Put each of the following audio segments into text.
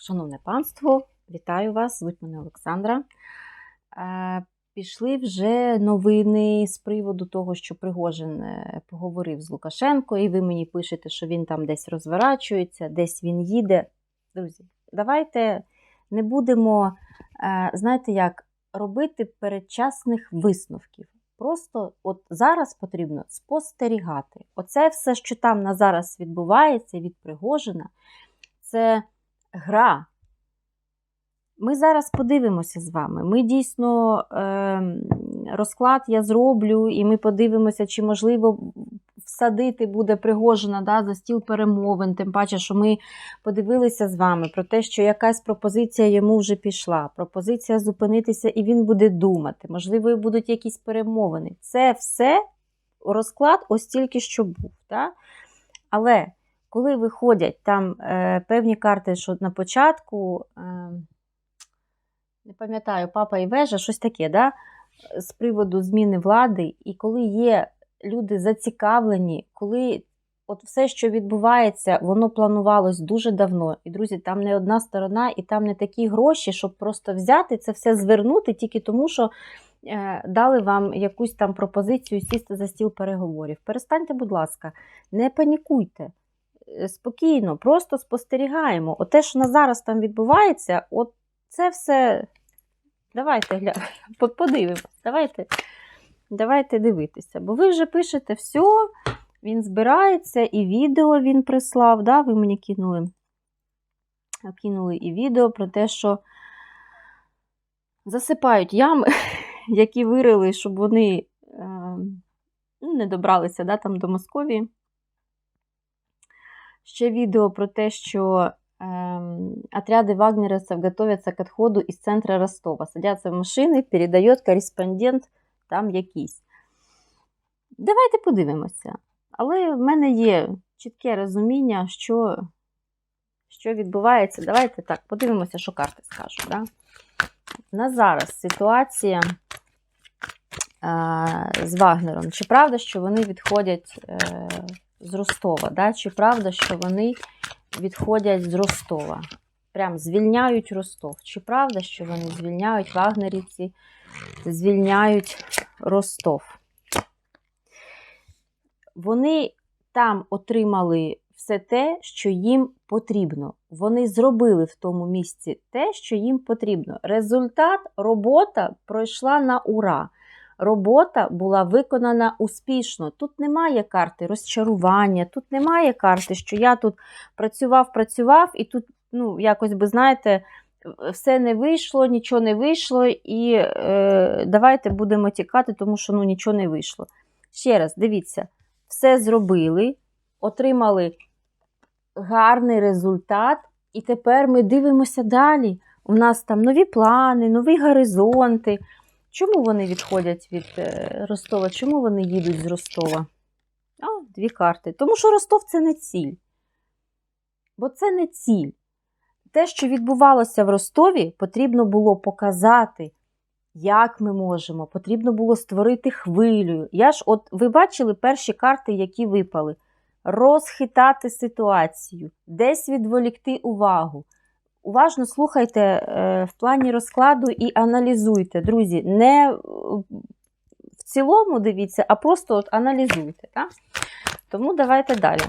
Шановне панство, вітаю вас! Звуть мене Олександра. Е, Пішли вже новини з приводу того, що Пригожин е, поговорив з Лукашенко, і ви мені пишете, що він там десь розворачується, десь він їде. Друзі, давайте не будемо, е, знаєте, як робити передчасних висновків. Просто от зараз потрібно спостерігати. Оце все, що там на зараз відбувається від Пригожина, це гра. Ми зараз подивимося з вами. Ми дійсно е, розклад я зроблю, і ми подивимося, чи можливо всадити буде Пригожина да, за стіл перемовин. Тим паче, що ми подивилися з вами про те, що якась пропозиція йому вже пішла. Пропозиція зупинитися, і він буде думати. Можливо, будуть якісь перемовини. Це все розклад ось тільки що був. Да? Але коли виходять там е, певні карти, що на початку, е, не пам'ятаю, папа і вежа, щось таке, да? з приводу зміни влади, і коли є люди зацікавлені, коли от все, що відбувається, воно планувалось дуже давно. І, друзі, там не одна сторона, і там не такі гроші, щоб просто взяти це все звернути тільки тому, що е, дали вам якусь там пропозицію сісти за стіл переговорів. Перестаньте, будь ласка, не панікуйте. Е, Спокійно, просто спостерігаємо. От те, що на зараз там відбувається, от це все. Давайте гля... подивимось. Давайте давайте дивитися. Бо ви вже пишете все, він збирається, і відео він прислав. Да? Ви мені кинули, кинули і відео про те, що засипають ями, які вирили, щоб вони е, ну, не добралися да, там до Московії. Ще відео про те, що э, отряды вагнеровцев готовятся к отходу из центра Ростова. Садятся в машини, передає кореспондент там якийсь. Давайте подивимося. Але в мене є чітке розуміння, що що відбувається. Давайте так, подивимося, що карти скажуть. Да? На зараз ситуація е, з Вагнером. Чи правда, що вони відходять е, з Ростова? Да? Чи правда, що вони відходять з Ростова? Прям звільняють Ростов. Чи правда, що вони звільняють вагнерівці, звільняють Ростов? Вони там отримали все те, що їм потрібно. Вони зробили в тому місці те, що їм потрібно. Результат, робота пройшла на ура. Робота була виконана успішно. Тут немає карти розчарування, тут немає карти, що я тут працював, працював, і тут, ну, якось би, знаєте, все не вийшло, нічого не вийшло, і е, давайте будемо тікати, тому що ну, нічого не вийшло. Ще раз, дивіться, все зробили, отримали гарний результат, і тепер ми дивимося далі. У нас там нові плани, нові горизонти. Чому вони відходять від е, Ростова? Чому вони їдуть з Ростова? О, дві карти. Тому що Ростов це не ціль. Бо це не ціль. Те, що відбувалося в Ростові, потрібно було показати, як ми можемо. Потрібно було створити хвилю. Я ж, от ви бачили перші карти, які випали. Розхитати ситуацію, десь відволікти увагу. Уважно слухайте е, в плані розкладу і аналізуйте, друзі. Не в цілому дивіться, а просто от аналізуйте. Так? Тому давайте далі.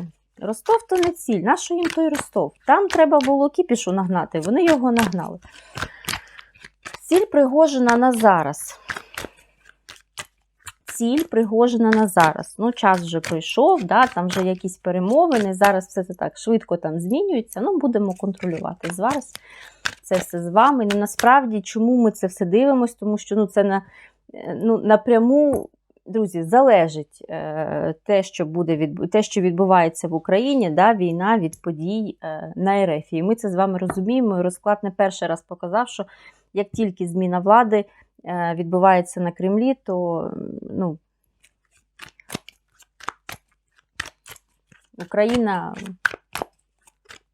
Ростов то не ціль. Нащо їм той Ростов? Там треба було кіпішу нагнати, вони його нагнали. Ціль Пригожина на зараз. Ціль Пригожина на зараз. Ну, час вже пройшов, да, там вже якісь перемовини. Зараз все це так швидко там змінюється. Ну, будемо контролювати зараз це все з вами. Ну, насправді, чому ми це все дивимося? Тому що ну, це на, ну, напряму. Друзі, залежить е, те, що буде від те, що відбувається в Україні, да, війна від подій е, на РФ. І ми це з вами розуміємо. І розклад не перший раз показав, що як тільки зміна влади е, відбувається на Кремлі, то ну, Україна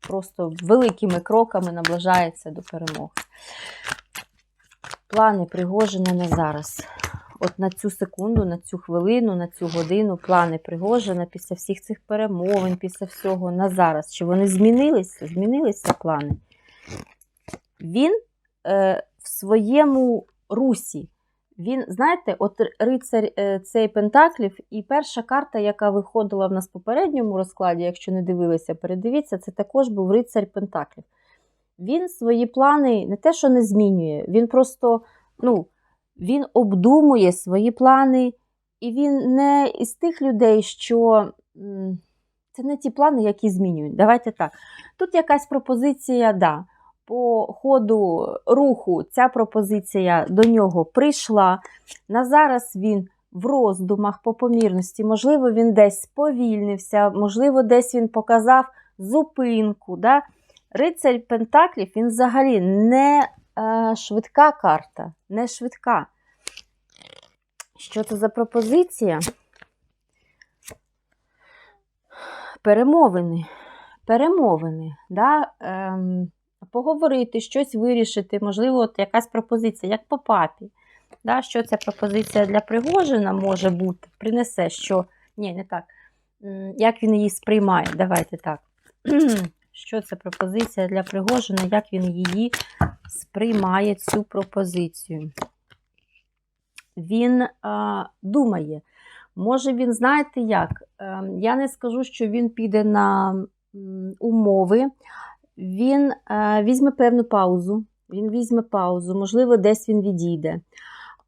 просто великими кроками наближається до перемоги. Плани Пригожина на зараз. От на цю секунду, на цю хвилину, на цю годину плани Пригожина після всіх цих перемовин, після всього на зараз. Чи вони змінилися? Змінилися плани? Він е, в своєму русі. Він, знаєте, от рицарь е, цей Пентаклів, і перша карта, яка виходила в нас в попередньому розкладі, якщо не дивилися, передивіться, це також був рицарь Пентаклів. Він свої плани не те, що не змінює, він просто ну, він обдумує свої плани, і він не із тих людей, що це не ті плани, які змінюють. Давайте так. Тут якась пропозиція, да. По ходу руху ця пропозиція до нього прийшла. На зараз він в роздумах по помірності, можливо, він десь сповільнився, можливо, десь він показав зупинку. Да? Рицарь Пентаклів він взагалі не е, швидка карта, не швидка. Що це за пропозиція? Перемовини. Перемовини. Да? Ем, поговорити, щось вирішити, можливо, от якась пропозиція, як по папі. Да? Що ця пропозиція для Пригожина може бути, принесе, що. Ні, не так. Як він її сприймає? Давайте так. Що це пропозиція для Пригожина, як він її сприймає, цю пропозицію? Він а, думає, може він, знаєте як? Е, Я не скажу, що він піде на умови, він е, візьме певну паузу, він візьме паузу, можливо, десь він відійде.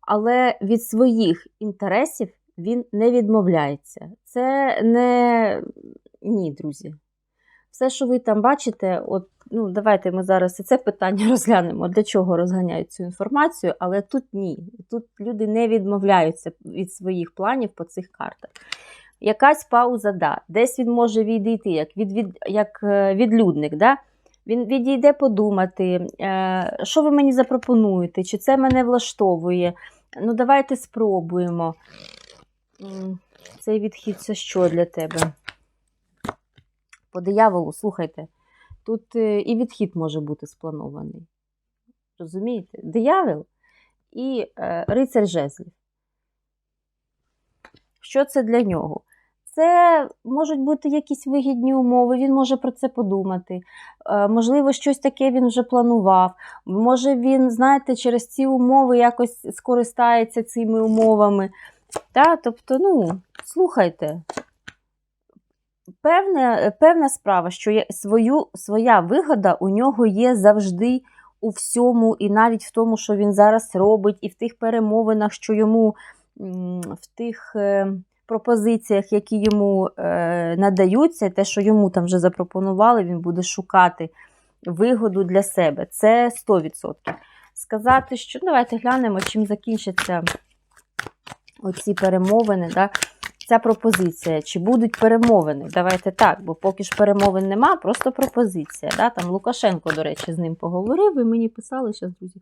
Але від своїх інтересів він не відмовляється. Це не ні, друзі. Все, що ви там бачите, от, ну, давайте ми зараз і це питання розглянемо, для чого розганяють цю інформацію, але тут ні. Тут люди не відмовляються від своїх планів по цих картах. Якась пауза, да. Десь він може відійти, як від, від, як е, відлюдник. Да? Він відійде подумати, е, що ви мені запропонуєте, чи це мене влаштовує. Ну, давайте спробуємо. Цей відхід це що для тебе? По дияволу, слухайте, тут е, і відхід може бути спланований. Розумієте? Диявол і е, рицар жезлів. Що це для нього? Це можуть бути якісь вигідні умови, він може про це подумати. Е, можливо, щось таке він вже планував. Може, він, знаєте, через ці умови якось скористається цими умовами. Та, тобто, ну, слухайте, певна, певна справа, що свою, своя вигода у нього є завжди у всьому, і навіть в тому, що він зараз робить, і в тих перемовинах, що йому в тих е, пропозиціях, які йому е, надаються, те, що йому там вже запропонували, він буде шукати вигоду для себе. Це 100%. Сказати, що ну, давайте глянемо, чим закінчаться оці перемовини. Да? Ця пропозиція, чи будуть перемовини? Давайте так, бо поки ж перемовин нема, просто пропозиція. Да? Там Лукашенко, до речі, з ним поговорив, і мені писали зараз, друзі.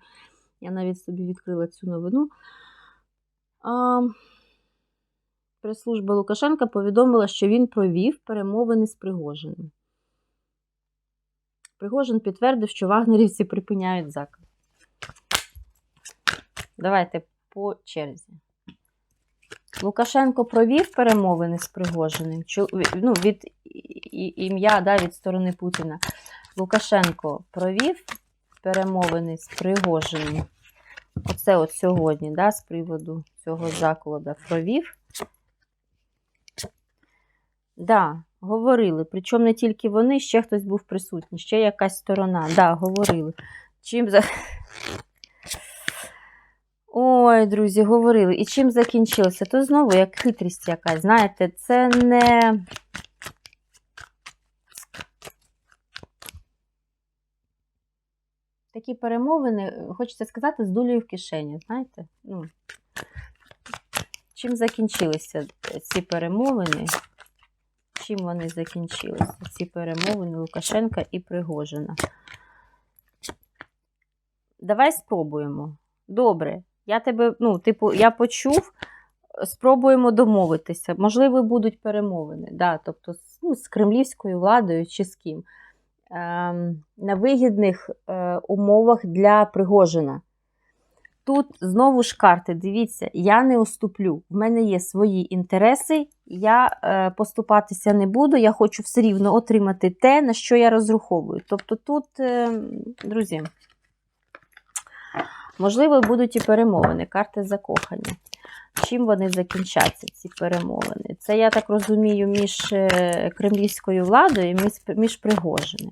Я навіть собі відкрила цю новину. А, Прес-служба Лукашенка повідомила, що він провів перемовини з Пригожиним. Пригожин підтвердив, що вагнерівці припиняють заклад. Давайте по черзі. Лукашенко провів перемовини з Пригожиним. Ну, від ім'я да, від сторони Путіна. Лукашенко провів перемовини з Пригожиним. Оце от сьогодні, да, з приводу цього закладу провів. Да, говорили. Причому не тільки вони, ще хтось був присутній, ще якась сторона. Да, говорили. Чим за. Ой, друзі, говорили. І чим закінчилося? То знову як хитрість якась. Знаєте, це не. Такі перемовини, хочеться сказати, з дулею в кишені. Знаєте? Ну, Чим закінчилися ці перемовини? Чим вони закінчилися? Ці перемовини Лукашенка і Пригожина. Давай спробуємо. Добре. Я тебе, ну, типу, я почув, спробуємо домовитися. Можливо, будуть перемовини. Да, Тобто ну, з кремлівською владою чи з ким. Ем, на вигідних е, умовах для Пригожина. Тут знову ж карти, дивіться, я не уступлю. В мене є свої інтереси, я е, поступатися не буду, я хочу все рівно отримати те, на що я розраховую. Тобто тут, е, друзі, можливо, будуть і перемовини, карти закохання. Чим вони закінчаться, ці перемовини? Це, я так розумію, між е, кремлівською владою і між, між Пригожиним.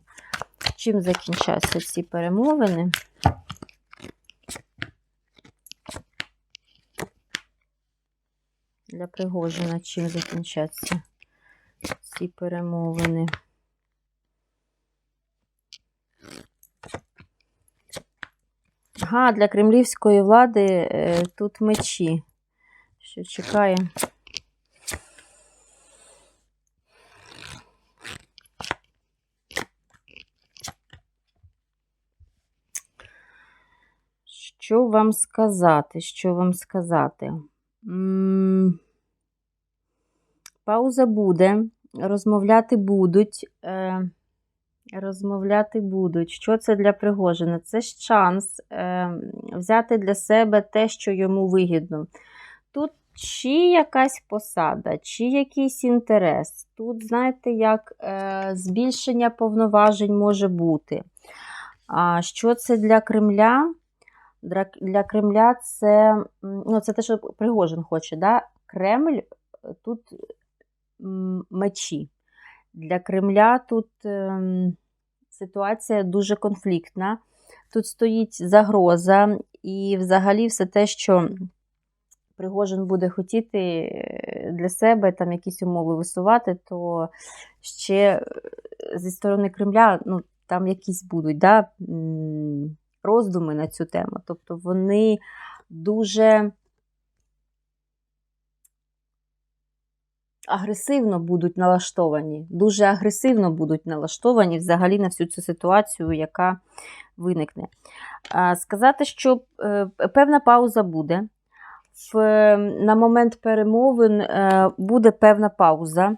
Чим закінчаться ці перемовини? Для Пригожина чим закінчаться ці перемовини? Ага, для кремлівської влади е, тут мечі. Що чекає? Що вам сказати? Що вам сказати? Пауза буде, розмовляти будуть. Е Розмовляти будуть. Що це для Пригожина? Це ж шанс е, взяти для себе те, що йому вигідно. Тут чи якась посада, чи якийсь інтерес. Тут, знаєте, як е, збільшення повноважень може бути. А що це для Кремля? Для, Кремля це ну, це те, що Пригожин хоче. Да? Кремль тут мечі. Для Кремля тут е, ситуація дуже конфліктна. Тут стоїть загроза, і взагалі все те, що Пригожин буде хотіти е, для себе там якісь умови висувати, то ще е, зі сторони Кремля ну, там якісь будуть да, роздуми на цю тему. Тобто вони дуже агресивно будуть налаштовані, дуже агресивно будуть налаштовані взагалі на всю цю ситуацію, яка виникне. Сказати, що е, певна пауза буде. На момент перемовин е, буде певна пауза.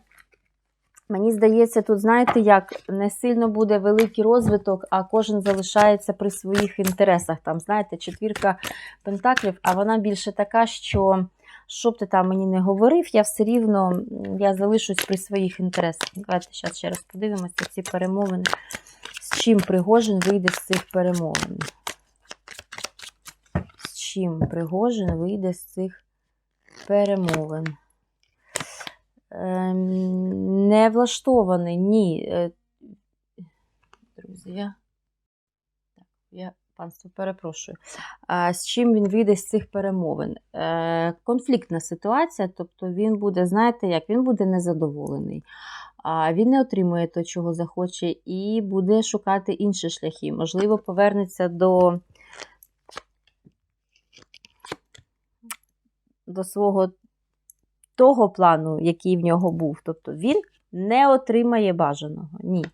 Мені здається, тут, знаєте, як не сильно буде великий розвиток, а кожен залишається при своїх інтересах. Там, знаєте, четвірка пентаклів, а вона більше така, що що б ти там мені не говорив, я все рівно я залишусь при своїх інтересах. Давайте зараз ще раз подивимося ці перемовини. З чим Пригожин вийде з цих перемовин? З чим Пригожин вийде з цих перемовин? Ем, не влаштований, ні. Е, друзі, я. Я панство, перепрошую. З чим він вийде з цих перемовин? Е, конфліктна ситуація, тобто він буде, знаєте, як він буде незадоволений, він не отримує того, чого захоче, і буде шукати інші шляхи. Можливо, повернеться до. До свого того плану, який в нього був. Тобто він не отримає бажаного. Ні.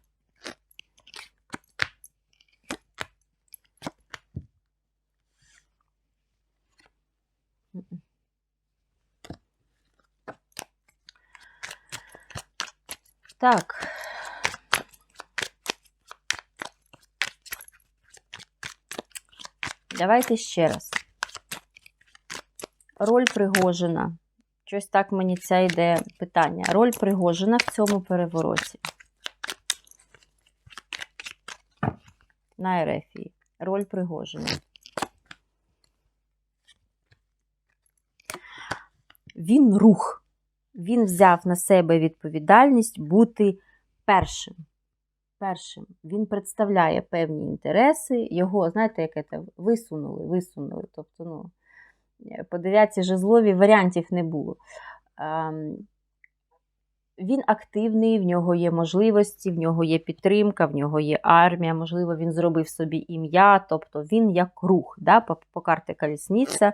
Так. Давайте ще раз. Роль Пригожина. Щось так мені це йде питання. Роль Пригожина в цьому перевороті. На Ерефії. Роль Пригожина. Він рух він взяв на себе відповідальність бути першим. Першим. Він представляє певні інтереси, його, знаєте, яке це висунули, висунули. Тобто, ну, по дев'ятці жезлові варіантів не було. Він активний, в нього є можливості, в нього є підтримка, в нього є армія, можливо, він зробив собі ім'я, тобто він як рух, да, по, по карті колісниця.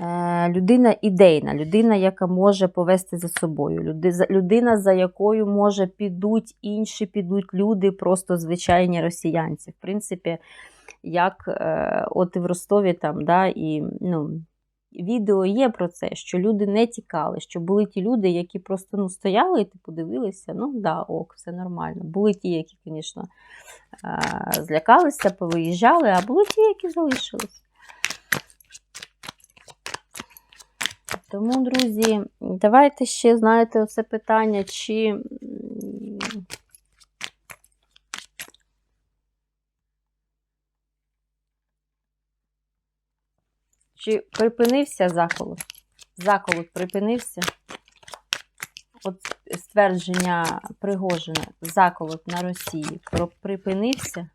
Е, людина ідейна, людина, яка може повести за собою, людина, за якою може підуть інші підуть люди, просто звичайні росіянці. В принципі, як е, от і в Ростові там, да, і ну, відео є про це, що люди не тікали, що були ті люди, які просто ну, стояли і типу дивилися, ну да, ок, все нормально. Були ті, які, звісно, злякалися, повиїжджали, а були ті, які залишились. Тому, друзі, давайте ще, знаєте, оце питання, чи. Чи припинився заколот? Заколот припинився. От ствердження Пригожина, заколот на Росії припинився.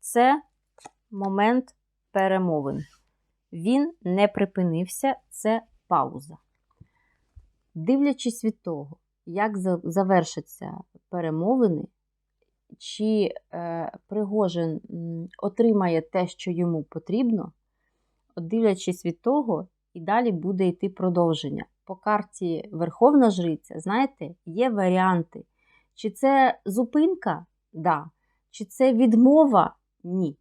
Це момент перемовин. Він не припинився, це пауза. Дивлячись від того, як завершаться перемовини, чи е, Пригожин отримає те, що йому потрібно, от дивлячись від того, і далі буде йти продовження. По карті Верховна Жриця, знаєте, є варіанти. Чи це зупинка? Да. Чи це відмова? Ні.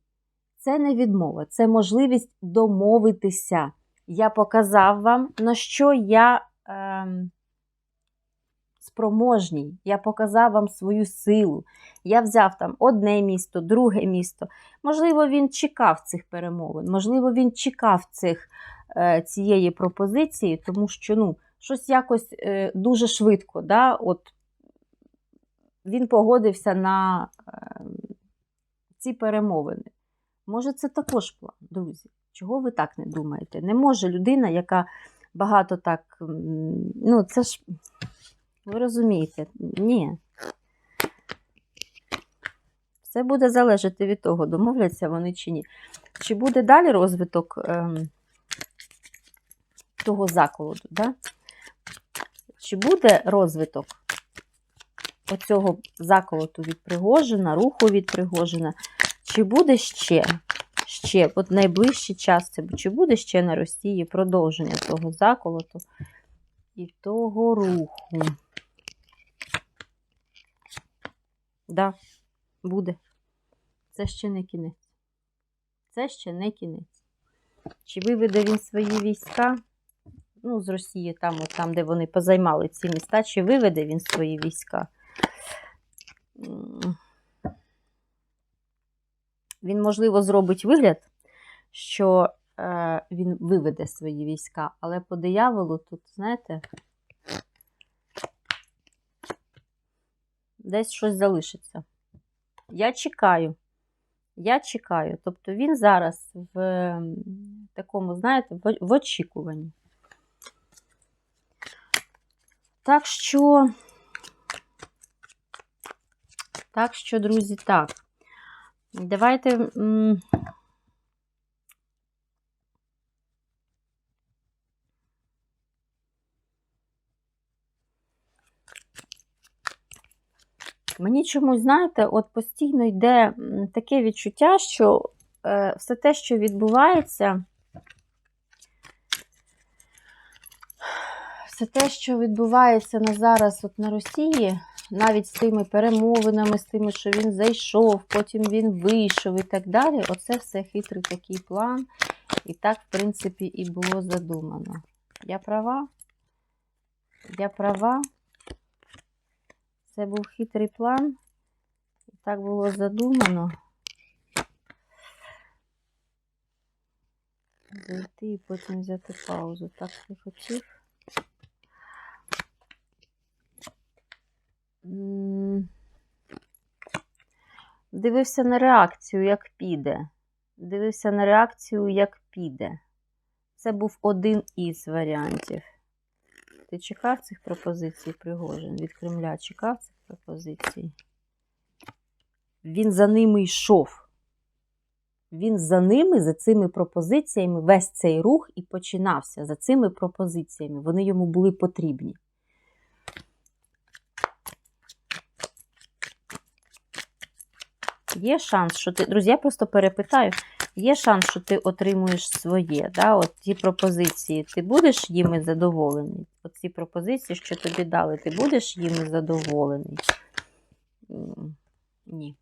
Це не відмова, це можливість домовитися. Я показав вам, на що я ем, спроможній. Я показав вам свою силу. Я взяв там одне місто, друге місто. Можливо, він чекав цих перемовин, можливо, він чекав цих, е, цієї пропозиції, тому що ну, щось якось е, дуже швидко. Да? От, він погодився на е, ці перемовини. Може, це також план, друзі. Чого ви так не думаєте? Не може людина, яка багато так. Ну, це ж. Ви розумієте? Ні. Все буде залежати від того, домовляться вони чи ні. Чи буде далі розвиток ем, того заколоду? Да? Чи буде розвиток оцього заколоту від Пригожина, руху від Пригожина? Чи буде ще? Ще, от найближчий час, чи буде ще на Росії продовження того заколоту і того руху? Да, буде. Це ще не кінець. Це ще не кінець. Чи виведе він свої війська? Ну, з Росії, там, от там, де вони позаймали ці міста, чи виведе він свої війська? Він, можливо, зробить вигляд, що е, він виведе свої війська, але по дияволу тут, знаєте, десь щось залишиться. Я чекаю. Я чекаю. Тобто він зараз в такому, знаєте, в, очікуванні. Так що, так що, друзі, так. Давайте. Мені чомусь, знаєте, от постійно йде таке відчуття, що е, все те, що відбувається, все те, що відбувається на зараз от на Росії, навіть з тими перемовинами, з тими, що він зайшов, потім він вийшов і так далі, оце все хитрий такий план. І так, в принципі, і було задумано. Я права? Я права? Це був хитрий план. Так було задумано. Зайти і потім взяти паузу. Так ти хотів. Дивився на реакцію, як піде. Дивився на реакцію, як піде. Це був один із варіантів. Ти чекав цих пропозицій Пригожин? Від Кремля чекав цих пропозицій? Він за ними йшов. Він за ними, за цими пропозиціями, весь цей рух і починався за цими пропозиціями. Вони йому були потрібні. Є шанс, що ти. Друзі, я просто перепитаю. Є шанс, що ти отримуєш своє, да? От ті пропозиції, ти будеш їми задоволений? От ці пропозиції, що тобі дали, ти будеш їми задоволений? Ні.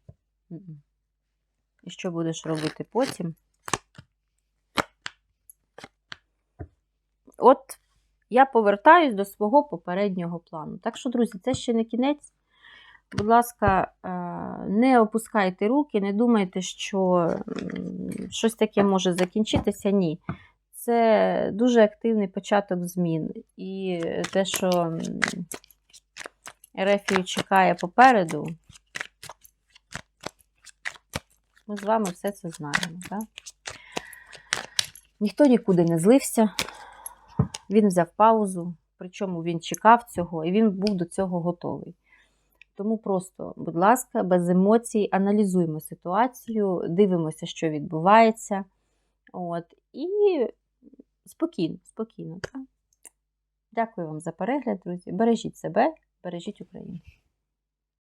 І що будеш робити потім. От я повертаюсь до свого попереднього плану. Так що, друзі, це ще не кінець. Будь ласка, е, не опускайте руки, не думайте, що щось таке може закінчитися. Ні. Це дуже активний початок змін. І те, що Ерефію чекає попереду, ми з вами все це знаємо. Так? Ніхто нікуди не злився, він взяв паузу, причому він чекав цього і він був до цього готовий. Тому просто, будь ласка, без емоцій аналізуємо ситуацію, дивимося, що відбувається. От, і спокійно, спокійно. Дякую вам за перегляд, друзі. Бережіть себе, бережіть Україну.